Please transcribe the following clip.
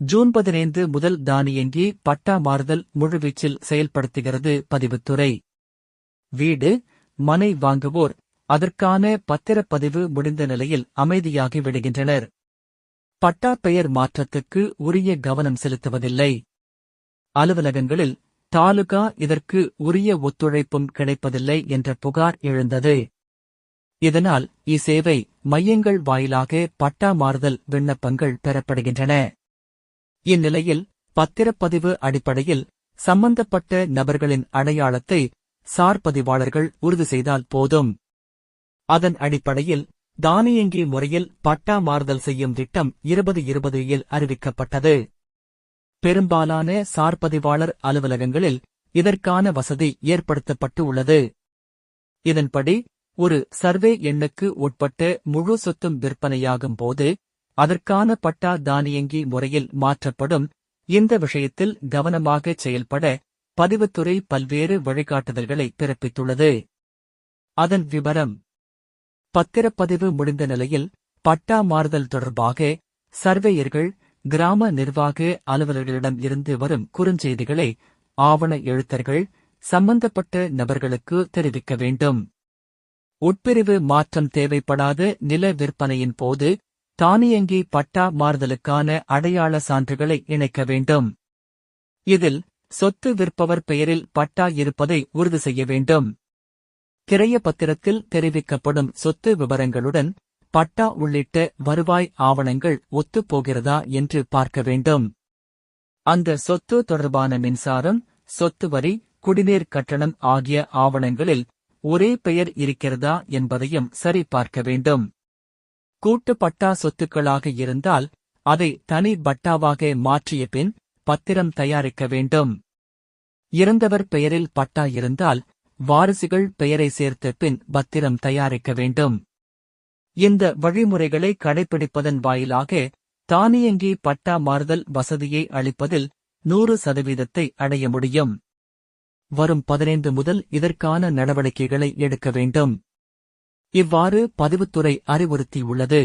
June பதினைந்து முதல் தானியங்கி பட்டா மாறுதல் முழுவீச்சில் செயல்படுத்துகிறது பதிவுத்துறை. வீடு மனை வாங்குவோர் அதற்கான பத்திரப்பதிவு முடிந்த நிலையில் அமைதியாகி விடுகின்றனர். பட்டா பெயர் மாற்றத்துக்கு உரிய கவனம் செலுத்துவதில்லை. அலுவலகங்களில் தாலுகா இதற்கு உரிய ஒத்துழைப்பும் கிடைப்பதில்லை என்ற புகார் எழுந்தது. இதனால் இசேவை மையங்கள் வாயிலாக பட்டா மாறுதல் விண்ணப்பங்கள் பெறப்படுகின்றன. இந்நிலையில் பத்திரப்பதிவு அடிப்படையில் சம்பந்தப்பட்ட நபர்களின் அடையாளத்தை சார் பதிவாளர்கள் உறுதி செய்தால் போதும். அதன் அடிப்படையில் தானியங்கி முறையில் பட்டா மாறுதல் செய்யும் திட்டம் இருபது இருபது அறிவிக்கப்பட்டது. பெரும்பாலான சார்பதிவாளர் அலுவலகங்களில் இதற்கான வசதி ஏற்படுத்தப்பட்டு உள்ளது இதன்படி ஒரு சர்வே எண்ணுக்கு உட்பட்ட முழு சொத்தும் விற்பனையாகும் போது அதற்கான பட்டா தானியங்கி முறையில் மாற்றப்படும். இந்த விஷயத்தில் கவனமாக செயல்பட பதிவுத்துறை பல்வேறு வழிகாட்டுதல்களை பிறப்பித்துள்ளது. அதன் விவரம் பத்திரப்பதிவு முடிந்த நிலையில் பட்டா மாறுதல் தொடர்பாக சர்வேயர்கள் கிராம நிர்வாக அலுவலர்களிடம் இருந்து வரும் குறுஞ்செய்திகளை ஆவண எழுத்தர்கள் சம்பந்தப்பட்ட நபர்களுக்கு தெரிவிக்க வேண்டும். உட்பிரிவு மாற்றம் தேவைப்படாத நில விற்பனையின் போது தானியங்கி பட்டா மாறுதலுக்கான அடையாள சான்றுகளை இணைக்க வேண்டும். இதில் சொத்து விற்பவர் பெயரில் பட்டா இருப்பதை உறுதி செய்ய வேண்டும். கிரைய பத்திரத்தில் தெரிவிக்கப்படும் சொத்து விவரங்களுடன் பட்டா உள்ளிட்ட வருவாய் ஆவணங்கள் ஒத்துப்போகிறதா என்று பார்க்க வேண்டும். அந்த சொத்து தொடர்பான மின்சாரம் சொத்து வரி குடிநீர் கட்டணம் ஆகிய ஆவணங்களில் ஒரே பெயர் இருக்கிறதா என்பதையும் சரிபார்க்க வேண்டும். கூட்டு பட்டா சொத்துக்களாக இருந்தால் அதை தனி பட்டாவாக மாற்றிய பின் பத்திரம் தயாரிக்க வேண்டும். இறந்தவர் பெயரில் பட்டா இருந்தால் வாரிசுகள் பெயரை சேர்த்த பின் பத்திரம் தயாரிக்க வேண்டும். இந்த வழிமுறைகளை கடைபிடிப்பதன் வாயிலாக தானியங்கி பட்டா மாறுதல் வசதியை அளிப்பதில் நூறு சதவீதத்தை அடைய முடியும். வரும் பதினைந்து முதல் இதற்கான நடவடிக்கைகளை எடுக்க வேண்டும். இவ்வாறு பதிவுத்துறை அறிவுறுத்தியுள்ளது.